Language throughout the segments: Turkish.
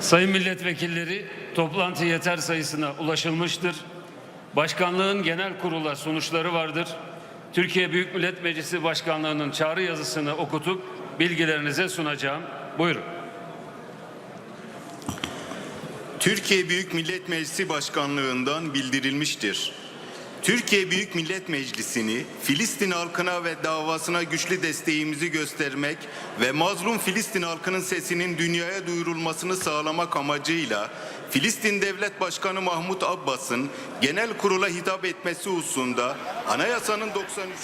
Sayın milletvekilleri toplantı yeter sayısına ulaşılmıştır. Başkanlığın genel kurula sonuçları vardır. Türkiye Büyük Millet Meclisi Başkanlığı'nın çağrı yazısını okutup bilgilerinize sunacağım. Buyurun. Türkiye Büyük Millet Meclisi Başkanlığından bildirilmiştir. Türkiye Büyük Millet Meclisi'ni Filistin halkına ve davasına güçlü desteğimizi göstermek ve mazlum Filistin halkının sesinin dünyaya duyurulmasını sağlamak amacıyla Filistin Devlet Başkanı Mahmut Abbas'ın genel kurula hitap etmesi hususunda Anayasanın 93.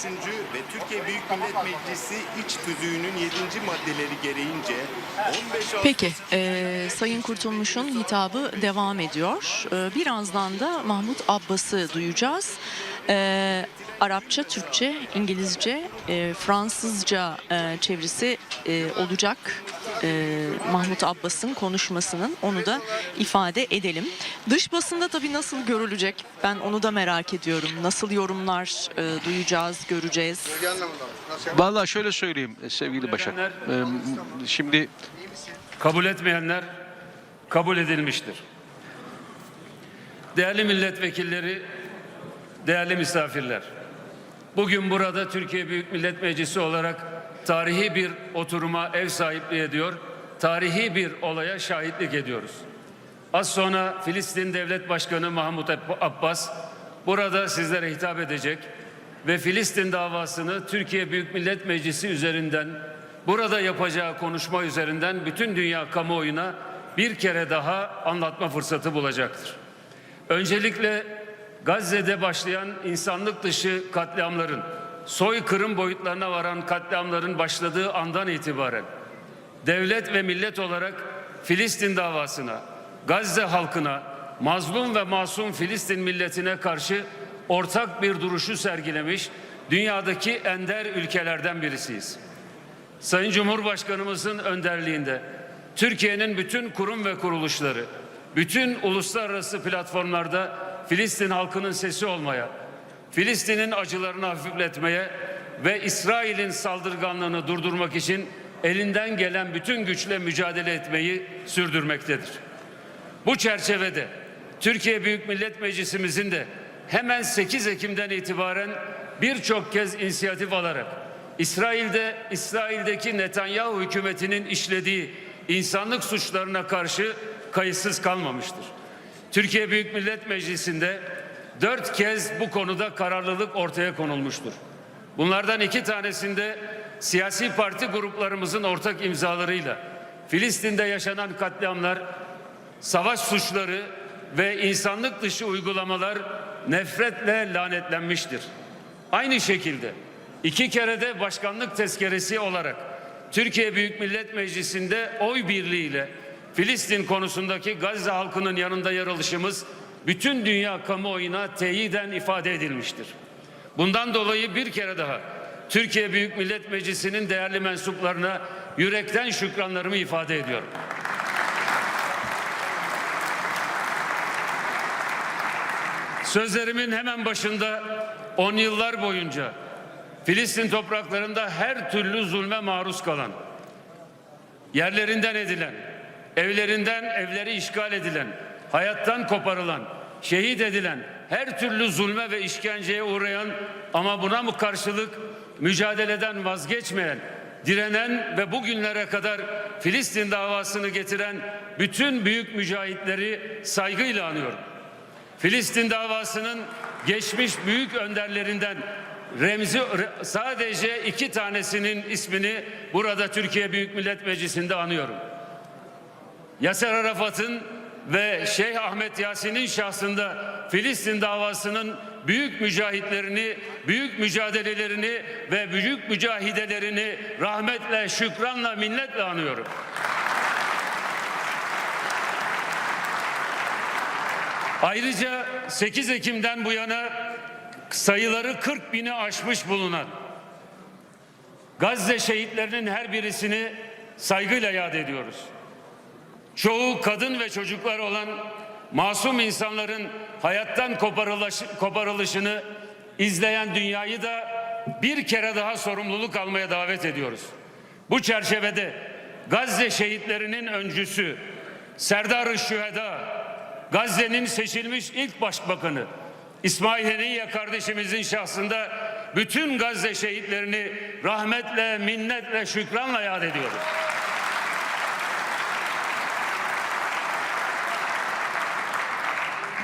ve Türkiye Büyük Millet Meclisi iç tüzüğünün 7. maddeleri gereğince 15 Peki, e, Sayın Kurtulmuş'un hitabı devam ediyor. E, birazdan da Mahmut Abbas'ı duyacağız. E, Arapça, Türkçe, İngilizce, e, Fransızca e, çevirisi e, olacak e, Mahmut Abbas'ın konuşmasının. Onu da ifade edelim. Dış basında tabii nasıl görülecek? Ben onu da merak ediyorum. Nasıl yorumlar e, duyacağız, göreceğiz? Vallahi şöyle söyleyeyim e, sevgili Başak. Ee, Şimdi Kabul etmeyenler kabul edilmiştir. Değerli milletvekilleri, değerli misafirler. Bugün burada Türkiye Büyük Millet Meclisi olarak tarihi bir oturuma ev sahipliği ediyor. Tarihi bir olaya şahitlik ediyoruz. Az sonra Filistin Devlet Başkanı Mahmut Abbas burada sizlere hitap edecek ve Filistin davasını Türkiye Büyük Millet Meclisi üzerinden burada yapacağı konuşma üzerinden bütün dünya kamuoyuna bir kere daha anlatma fırsatı bulacaktır. Öncelikle Gazze'de başlayan insanlık dışı katliamların, soykırım boyutlarına varan katliamların başladığı andan itibaren devlet ve millet olarak Filistin davasına, Gazze halkına, mazlum ve masum Filistin milletine karşı ortak bir duruşu sergilemiş dünyadaki ender ülkelerden birisiyiz. Sayın Cumhurbaşkanımızın önderliğinde Türkiye'nin bütün kurum ve kuruluşları, bütün uluslararası platformlarda Filistin halkının sesi olmaya, Filistin'in acılarını hafifletmeye ve İsrail'in saldırganlığını durdurmak için elinden gelen bütün güçle mücadele etmeyi sürdürmektedir. Bu çerçevede Türkiye Büyük Millet Meclisimizin de hemen 8 Ekim'den itibaren birçok kez inisiyatif alarak İsrail'de İsrail'deki Netanyahu hükümetinin işlediği insanlık suçlarına karşı kayıtsız kalmamıştır. Türkiye Büyük Millet Meclisi'nde dört kez bu konuda kararlılık ortaya konulmuştur. Bunlardan iki tanesinde siyasi parti gruplarımızın ortak imzalarıyla Filistin'de yaşanan katliamlar, savaş suçları ve insanlık dışı uygulamalar nefretle lanetlenmiştir. Aynı şekilde iki kere de başkanlık tezkeresi olarak Türkiye Büyük Millet Meclisi'nde oy birliğiyle Filistin konusundaki Gazze halkının yanında yer alışımız bütün dünya kamuoyuna teyiden ifade edilmiştir. Bundan dolayı bir kere daha Türkiye Büyük Millet Meclisi'nin değerli mensuplarına yürekten şükranlarımı ifade ediyorum. Sözlerimin hemen başında on yıllar boyunca Filistin topraklarında her türlü zulme maruz kalan, yerlerinden edilen, evlerinden evleri işgal edilen, hayattan koparılan, şehit edilen, her türlü zulme ve işkenceye uğrayan ama buna mı karşılık mücadeleden vazgeçmeyen, direnen ve bugünlere kadar Filistin davasını getiren bütün büyük mücahitleri saygıyla anıyorum. Filistin davasının geçmiş büyük önderlerinden Remzi sadece iki tanesinin ismini burada Türkiye Büyük Millet Meclisi'nde anıyorum. Yaser Arafat'ın ve Şeyh Ahmet Yasin'in şahsında Filistin davasının büyük mücahitlerini, büyük mücadelelerini ve büyük mücahidelerini rahmetle, şükranla, minnetle anıyorum. Ayrıca 8 Ekim'den bu yana sayıları 40 bini aşmış bulunan Gazze şehitlerinin her birisini saygıyla yad ediyoruz. Çoğu kadın ve çocuklar olan masum insanların hayattan koparılış, koparılışını izleyen dünyayı da bir kere daha sorumluluk almaya davet ediyoruz. Bu çerçevede Gazze şehitlerinin öncüsü Serdar-ı Şüheda, Gazze'nin seçilmiş ilk başbakanı İsmail Heniye kardeşimizin şahsında bütün Gazze şehitlerini rahmetle, minnetle, şükranla yad ediyoruz.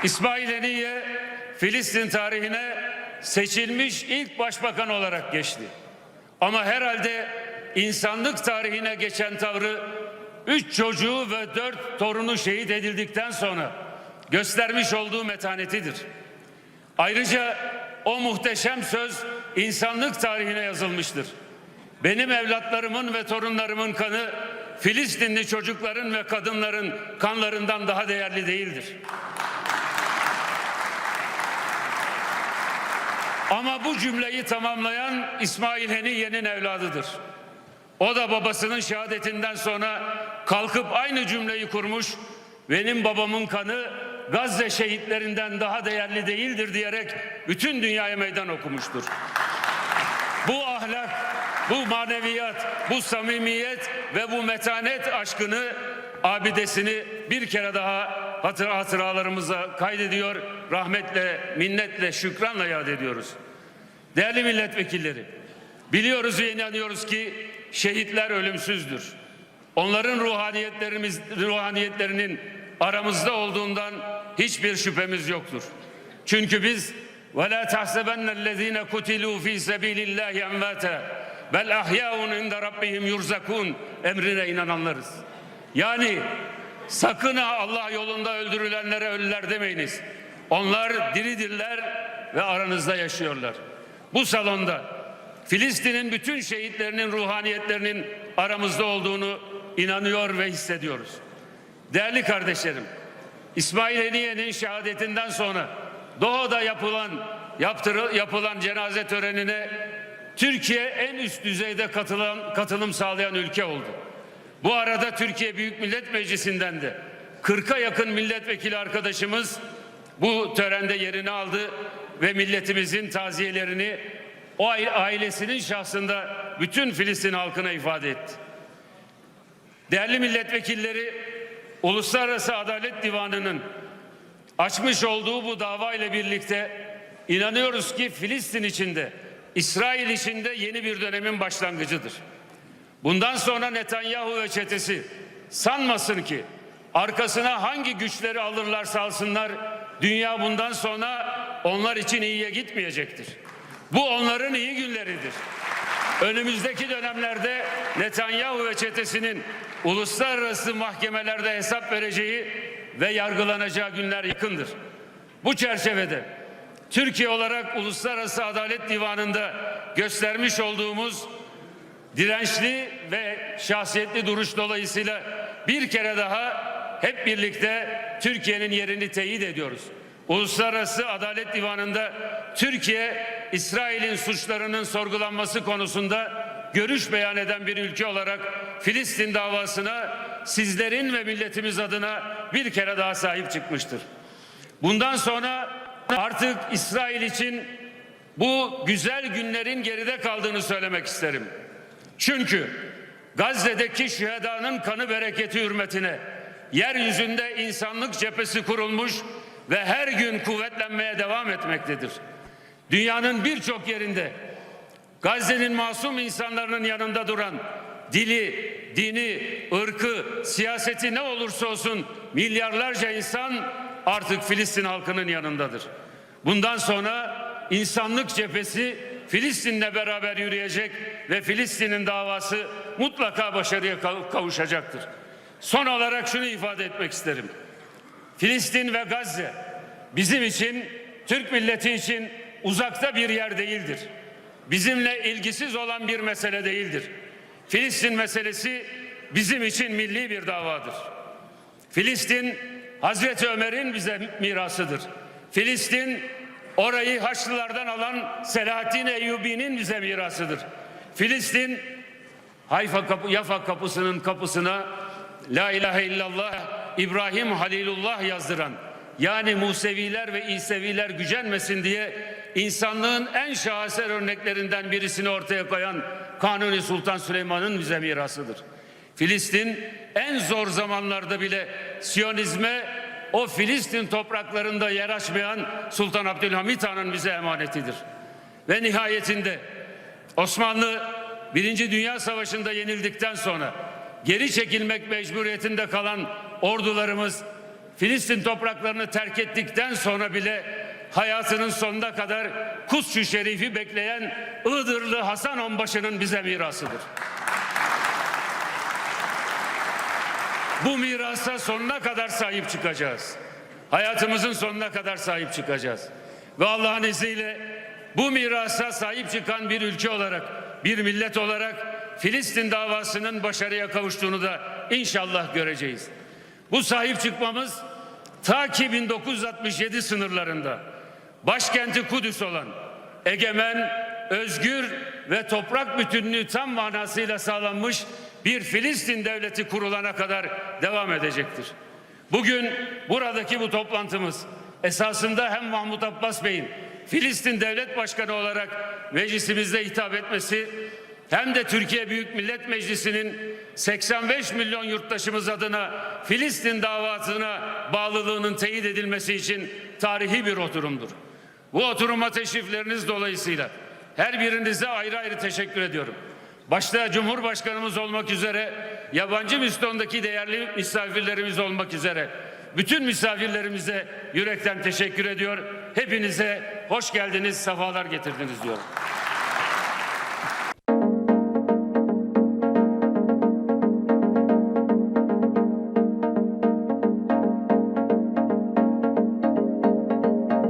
İsmail Heniye Filistin tarihine seçilmiş ilk başbakan olarak geçti. Ama herhalde insanlık tarihine geçen tavrı üç çocuğu ve dört torunu şehit edildikten sonra göstermiş olduğu metanetidir. Ayrıca o muhteşem söz insanlık tarihine yazılmıştır. Benim evlatlarımın ve torunlarımın kanı Filistinli çocukların ve kadınların kanlarından daha değerli değildir. Ama bu cümleyi tamamlayan İsmail Heniye'nin evladıdır. O da babasının şehadetinden sonra kalkıp aynı cümleyi kurmuş. Benim babamın kanı Gazze şehitlerinden daha değerli değildir diyerek bütün dünyaya meydan okumuştur. Bu ahlak, bu maneviyat, bu samimiyet ve bu metanet aşkını abidesini bir kere daha hatır hatıralarımıza kaydediyor. Rahmetle, minnetle, şükranla yad ediyoruz. Değerli milletvekilleri, biliyoruz ve inanıyoruz ki şehitler ölümsüzdür. Onların ruhaniyetlerimiz, ruhaniyetlerinin aramızda olduğundan hiçbir şüphemiz yoktur. Çünkü biz وَلَا تَحْسَبَنَّ الَّذ۪ينَ كُتِلُوا ف۪ي سَب۪يلِ اللّٰهِ اَمْوَاتًا بَلْ اَحْيَاءٌ عِنْدَ رَبِّهِمْ يُرْزَكُونَ emrine inananlarız. Yani sakın ha Allah yolunda öldürülenlere ölüler demeyiniz. Onlar diridirler ve aranızda yaşıyorlar. Bu salonda Filistin'in bütün şehitlerinin ruhaniyetlerinin aramızda olduğunu inanıyor ve hissediyoruz. Değerli kardeşlerim, İsmail Heniye'nin şehadetinden sonra Doğu'da yapılan yaptırı, yapılan cenaze törenine Türkiye en üst düzeyde katılan, katılım sağlayan ülke oldu. Bu arada Türkiye Büyük Millet Meclisi'nden de 40'a yakın milletvekili arkadaşımız bu törende yerini aldı ve milletimizin taziyelerini o ailesinin şahsında bütün Filistin halkına ifade etti. Değerli milletvekilleri, Uluslararası Adalet Divanı'nın açmış olduğu bu dava ile birlikte inanıyoruz ki Filistin içinde, İsrail içinde yeni bir dönemin başlangıcıdır. Bundan sonra Netanyahu ve çetesi sanmasın ki arkasına hangi güçleri alırlarsa alsınlar dünya bundan sonra onlar için iyiye gitmeyecektir. Bu onların iyi günleridir. Önümüzdeki dönemlerde Netanyahu ve çetesinin uluslararası mahkemelerde hesap vereceği ve yargılanacağı günler yakındır. Bu çerçevede Türkiye olarak Uluslararası Adalet Divanı'nda göstermiş olduğumuz dirençli ve şahsiyetli duruş dolayısıyla bir kere daha hep birlikte Türkiye'nin yerini teyit ediyoruz. Uluslararası Adalet Divanı'nda Türkiye İsrail'in suçlarının sorgulanması konusunda görüş beyan eden bir ülke olarak Filistin davasına sizlerin ve milletimiz adına bir kere daha sahip çıkmıştır. Bundan sonra artık İsrail için bu güzel günlerin geride kaldığını söylemek isterim. Çünkü Gazze'deki şühedanın kanı bereketi hürmetine yeryüzünde insanlık cephesi kurulmuş ve her gün kuvvetlenmeye devam etmektedir. Dünyanın birçok yerinde Gazze'nin masum insanların yanında duran dili, dini, ırkı, siyaseti ne olursa olsun milyarlarca insan artık Filistin halkının yanındadır. Bundan sonra insanlık cephesi Filistin'le beraber yürüyecek ve Filistin'in davası mutlaka başarıya kavuşacaktır. Son olarak şunu ifade etmek isterim. Filistin ve Gazze bizim için, Türk milleti için uzakta bir yer değildir. Bizimle ilgisiz olan bir mesele değildir. Filistin meselesi bizim için milli bir davadır. Filistin Hazreti Ömer'in bize mirasıdır. Filistin orayı Haçlılardan alan Selahaddin Eyyubi'nin bize mirasıdır. Filistin Hayfa kapı, Yafa kapısının kapısına La ilahe illallah İbrahim Halilullah yazdıran yani Museviler ve İseviler gücenmesin diye insanlığın en şaheser örneklerinden birisini ortaya koyan Kanuni Sultan Süleyman'ın bize mirasıdır. Filistin en zor zamanlarda bile Siyonizme o Filistin topraklarında yer açmayan Sultan Abdülhamit Han'ın bize emanetidir. Ve nihayetinde Osmanlı Birinci Dünya Savaşı'nda yenildikten sonra geri çekilmek mecburiyetinde kalan ordularımız Filistin topraklarını terk ettikten sonra bile hayatının sonuna kadar Kuds-ı Şerif'i bekleyen Iğdırlı Hasan Onbaşı'nın bize mirasıdır. Bu mirasa sonuna kadar sahip çıkacağız. Hayatımızın sonuna kadar sahip çıkacağız. Ve Allah'ın izniyle bu mirasa sahip çıkan bir ülke olarak, bir millet olarak Filistin davasının başarıya kavuştuğunu da inşallah göreceğiz. Bu sahip çıkmamız ta ki 1967 sınırlarında başkenti Kudüs olan egemen, özgür ve toprak bütünlüğü tam manasıyla sağlanmış bir Filistin devleti kurulana kadar devam edecektir. Bugün buradaki bu toplantımız esasında hem Mahmut Abbas Bey'in Filistin Devlet Başkanı olarak meclisimizde hitap etmesi hem de Türkiye Büyük Millet Meclisi'nin 85 milyon yurttaşımız adına Filistin davasına bağlılığının teyit edilmesi için tarihi bir oturumdur. Bu oturuma teşrifleriniz dolayısıyla her birinize ayrı ayrı teşekkür ediyorum. Başta Cumhurbaşkanımız olmak üzere, yabancı misyondaki değerli misafirlerimiz olmak üzere, bütün misafirlerimize yürekten teşekkür ediyor. Hepinize hoş geldiniz, sefalar getirdiniz diyorum.